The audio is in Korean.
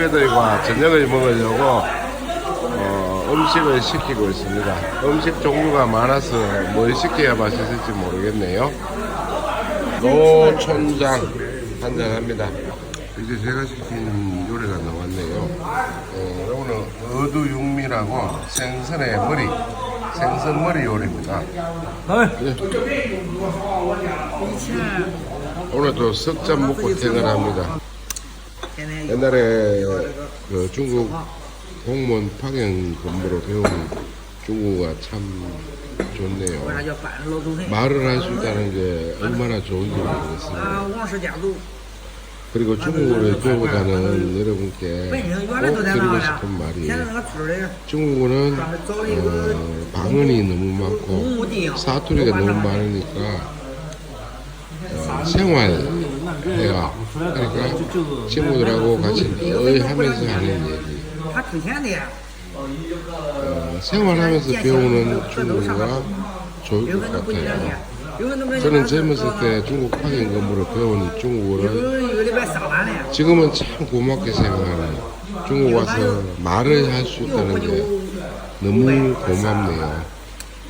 후배들과 저녁을 먹으려고 어, 음식을 시키고 있습니다. 음식 종류가 많아서 뭘 시켜야 맛있을지 모르겠네요. 노촌장 한잔 합니다. 이제 제가 시킨 요리가 나왔네요. 어, 이거는 어두육미라고 생선의 머리, 생선 머리 요리입니다. 네. 오늘도 석잔 먹고 퇴근합니다. 옛날에 그 중국 공무원 파견 근무로 배운 중국어가 참 좋네요. 말을 할 수 있다는 게 얼마나 좋은지 모르겠습니다. 그리고 중국어를 배우보다는 여러분께 꼭 드리고 싶은 말이 중국어는 어, 방언이 너무 많고 사투리가 너무 많으니까 어, 생활 내가 아, 그러니까 친구들하고 같이 거의 하면서 하는 얘기. 어, 생활하면서 배우는 중국어가 좋을 것 같아요. 저는 젊었을 때 중국 파견 근무를 배운 중국어를 지금은 참 고맙게 생각하네요. 중국 와서 말을 할 수 있다는 게 너무 고맙네요.